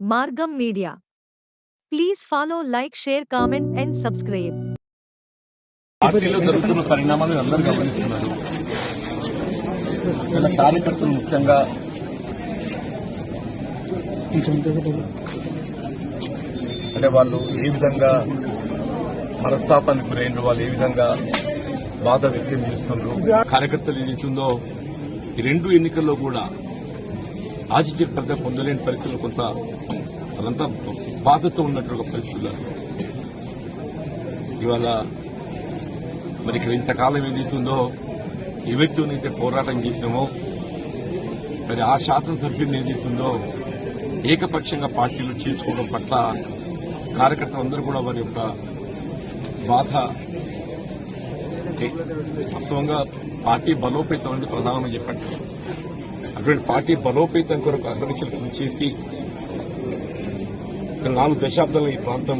మార్గం media. Please follow like share comment and subscribe. పార్టీలో జరుగుతున్న పరిణామాలు అందరూ గమనిస్తున్నారు. ఇలా కార్యకర్తలు ముఖ్యంగా అంటే వాళ్ళు ఏ విధంగా మనస్తాపానికి గురైండ్రు వాళ్ళు ఏ విధంగా బాధ వ్యక్తం చేస్తున్నారు కార్యకర్తలు ఏదైతుందో ఈ రెండు ఎన్నికల్లో కూడా ఆశించిన పొందలేని పరిస్థితులు కొంత అదంతా బాధతో ఉన్నటువంటి ఒక పరిస్థితులు ఇవాళ మరి ఇక్కడ ఇంతకాలం ఏదైతుందో ఏ వ్యక్తినైతే పోరాటం చేసినామో మరి ఆ శాసనసభ్యుని ఏదైతుందో ఏకపక్షంగా పార్టీలు చేసుకోవడం పట్ల కార్యకర్తలందరూ కూడా వారి యొక్క బాధ వాస్తవంగా పార్టీ బలోపేతం అనేది ప్రధానమని చెప్పండి అటువంటి పార్టీ బలోపేతం కొరకు అగ్రనికలు కృషి చేసి నాలుగు దశాబ్దాల ఈ ప్రాంతం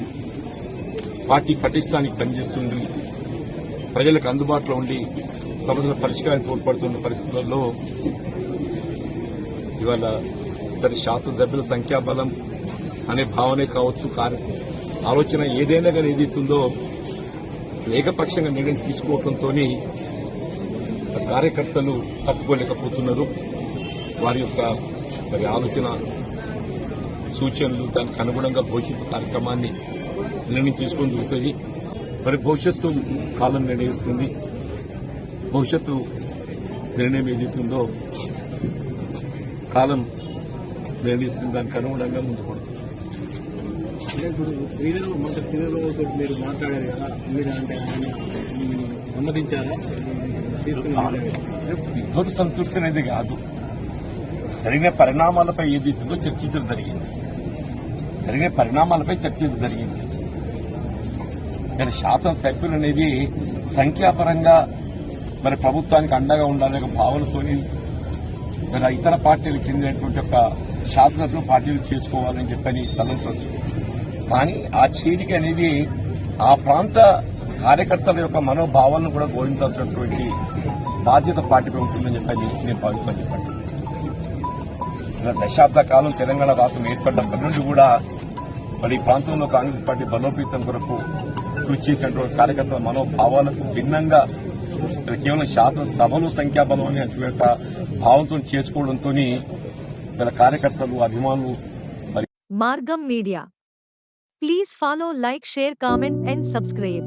పార్టీ పటిష్టానికి పనిచేస్తుంది. ప్రజలకు అందుబాటులో ఉండి సమస్యల పరిష్కారం తోడ్పడుతున్న పరిస్థితుల్లో ఇవాళ సరే శాసనసభ్యుల సంఖ్యాబలం అనే భావనే కావచ్చు కార్య ఆలోచన ఏదైనా కానీ ఏదైతుందో ఏకపక్షంగా నిర్ణయం తీసుకోవడంతో కార్యకర్తలు తట్టుకోలేకపోతున్నారు. వారి యొక్క మరి ఆలోచన సూచనలు దానికి అనుగుణంగా భవిష్యత్తు కార్యక్రమాన్ని నిర్ణయం తీసుకొని చూస్తుంది. మరి భవిష్యత్తు కాలం నిర్ణయిస్తుంది. భవిష్యత్తు నిర్ణయం ఏదైతుందో కాలం నిర్ణయిస్తుంది. దానికి అనుగుణంగా ముందుకు మొదటి మీరు మాట్లాడారు కదా మీరు అంటే ఆయన సమ్మతించారా? సంతృప్తి అనేది కాదు. జరిగిన పరిణామాలపై ఏదైతుందో చర్చించడం జరిగింది. జరిగే పరిణామాలపై చర్చించడం జరిగింది. మరి శాసనసభ్యులు అనేది సంఖ్యాపరంగా మరి ప్రభుత్వానికి అండగా ఉండాలనే ఒక భావనతోని మరి ఇతర పార్టీలకు చెందినటువంటి ఒక శాసనసభ్యులు పార్టీలు చేసుకోవాలని చెప్పని తలంచవచ్చు కానీ ఆ చేరిక అనేది ఆ ప్రాంత కార్యకర్తల యొక్క మనోభావాలను కూడా గౌరవించాల్సినటువంటి బాధ్యత పార్టీపై ఉంటుందని చెప్పని నేను భావిస్తాను చెప్పండి దశాబ్ద కాలం తెలంగాణ రాష్ట్రం ఏర్పడినప్పటి నుండి కూడా మరి ఈ ప్రాంతంలో కాంగ్రెస్ పార్టీ బలోపేతం కొరకు కృషి చేసినటువంటి కార్యకర్తల మనోభావాలకు భిన్నంగా కేవలం శాసనసభలు సంఖ్యాబలం అనే భావంతో చేసుకోవడంతో వీళ్ళ కార్యకర్తలు అభిమానులు మార్గం media. Please follow like share comment and subscribe.